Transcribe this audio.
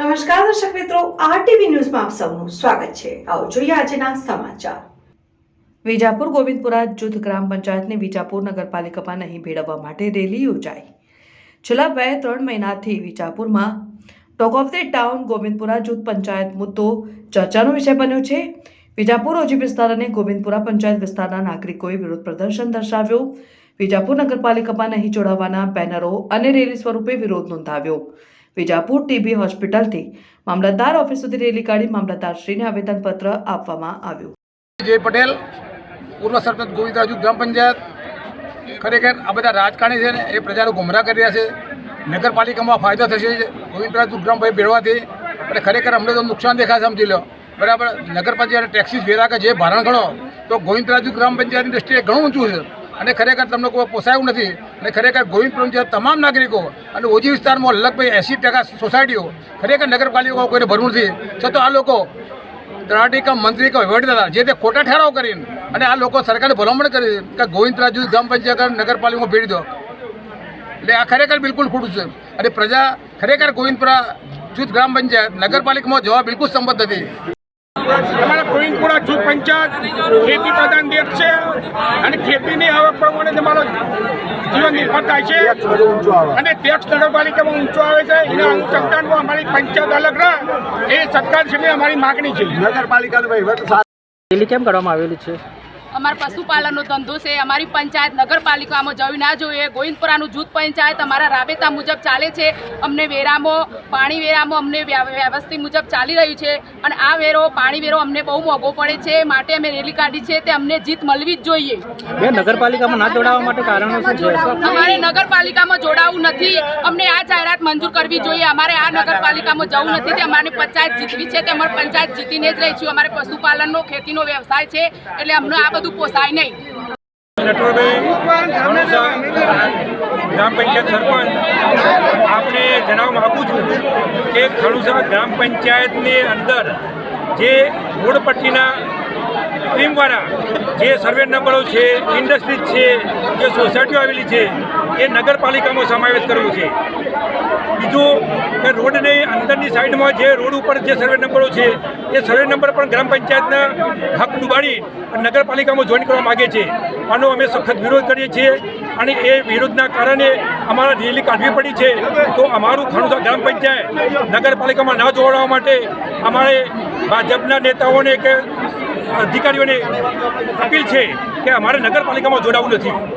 નમસ્કાર દર્શક મિત્રો, આરટીવી ન્યૂઝમાં આપ સૌનું સ્વાગત છે. આવો જોઈએ આજના સમાચાર. વિજાપુર ગોવિંદપુરા જૂથ ગ્રામ પંચાયતને વિજાપુર નગરપાલિકામાં નહીં ભેળવવા માટે રેલી યોજાઈ. છેલ્લા બે ત્રણ મહિનાથી વિજાપુરમાં talk of the town Govindpura જૂથ પંચાયત મુદ્દો ચર્ચાનો વિષય બન્યો છે. વિજાપુર ઓજી વિસ્તાર અને ગોવિંદપુરા પંચાયત વિસ્તારના નાગરિકોએ વિરોધ પ્રદર્શન દર્શાવ્યો. વિજાપુર નગરપાલિકામાં નહીં જોડાવાના બેનરો અને રેલી સ્વરૂપે વિરોધ નોંધાવ્યો. વિજાપુર ટીબી હોસ્પિટલથી મામલતદાર ઓફિસ સુધી રેલી કાઢી મામલતદારશ્રીને આવેદનપત્ર આપવામાં આવ્યું. જય પટેલ, પૂર્વ સરપંચ ગોવિંદરાજુ ગ્રામ પંચાયત. ખરેખર આ બધા રાજકારણી છે ને, એ પ્રજાને ગુમરાહ કરી રહ્યા છે. નગરપાલિકામાં ફાયદો થશે ગોવિંદરાજુ ગ્રામભાઈ ભેળવાથી. અને ખરેખર અમને તો નુકસાન દેખાશે, સમજી લો. બરાબર? નગર પંચાયત ટેક્સીસ વેરા કે જે ભારણ ગણો, તો ગોવિંદરાજુ ગ્રામ પંચાયતની દ્રષ્ટિએ ઘણું ઊંચું છે. અને ખરેખર તમને કોઈ પોસાયું નથી. અને ખરેખર ગોવિંદ પંચાયત તમામ નાગરિકો અને ઓજી વિસ્તારમાં લગભગ એંસી ટકા સોસાયટીઓ ખરેખર નગરપાલિકાઓ કોઈને ભરવું નથી. છતાં આ લોકો તલાટી કે મંત્રી કે વહીવટદાર જે તે ખોટા ઠરાવ કરીને અને આ લોકો સરકારે ભલામણ કરી કે ગોવિંદરાજુ ગ્રામ પંચાયત નગરપાલિકામાં ભેડી દો. એટલે આ ખરેખર બિલકુલ ખોટું છે. અને પ્રજા ખરેખર ગોવિંદપુરા જૂથ ગ્રામ પંચાયત નગરપાલિકામાં જવા બિલકુલ સંમત નથી. અમારા ગોવિંદપુરા જૂથ પંચાયત ખેતી પ્રધાન દેશ છે. અને ખેતીની આવક પ્રમાણે તમારો જીવન નિર્ભર થાય છે. અને ટેક્સ નગરપાલિકામાં ઊંચો આવે છે. એના અનુસંધાનમાં અમારી પંચાયત અલગ રહે. એ સરકારશ્રીની અમારી માગણી છે. રેલી કેમ કરવામાં આવેલી છે? અમારા પશુપાલનનો ધંધો છે અમારી પંચાયત નગરપાલિકામાં જવી ના જોઈએ ગોવિંદપુરાનું જૂથ પંચાયત અમારા રાબેતા મુજબ ચાલે છે અમને વેરામાં પાણી વેરામાં અમને વ્ય- વ્યવસ્થિત મુજબ ચાલી રહ્યું છે અને આ વેરો પાણી વેરો અમને બહુ મોંઘો પડે છે માટે અમે રેલી કાઢી છે તે અમને જીત મળવી જ જોઈએ. નગરપાલિકામાં ના જોડાવા માટે કારણો શું છે? અમારે નગરપાલિકામાં જોડાવું નથી અમને આ જાહેરાત મંજૂર કરવી જોઈએ અમારે આ નગરપાલિકામાં જવું નથી તે અમારી પંચાયત જીતવી છે તે અમારે પંચાયત જીતીને જ રહી છે અમારે પશુપાલનનો ખેતીનો વ્યવસાય છે એટલે અમને આ બધું પોસાય નહીં. ગ્રામ પંચાયત સરપંચ આપને જણાવવા માગું છું કે ખણુસા ગ્રામ પંચાયતની અંદર જે રોડ પટ્ટીના ટીમવાળા જે સર્વે નંબરો છે, ઇન્ડસ્ટ્રીઝ છે, જે સોસાયટીઓ આવેલી છે, એ નગરપાલિકામાં સમાવેશ કરેલું છે. બીજું કે રોડની અંદરની સાઈડમાં જે રોડ ઉપર જે સર્વે નંબરો છે, એ સર્વે નંબર પણ ગ્રામ પંચાયતના હક ડુબાડી નગરપાલિકામાં જોઈન કરવા માગે છે. આનો અમે સખત વિરોધ કરીએ છીએ અને એ વિરોધના કારણે અમારા રેલી કાઢવી પડી છે. તો અમારું ખણુસા ગ્રામ પંચાયત નગરપાલિકામાં ના જોડાવા માટે અમારે ભાજપના નેતાઓને કે અધિકારીઓને અપીલ છે કે અમારે નગરપાલિકામાં જોડાવું નથી.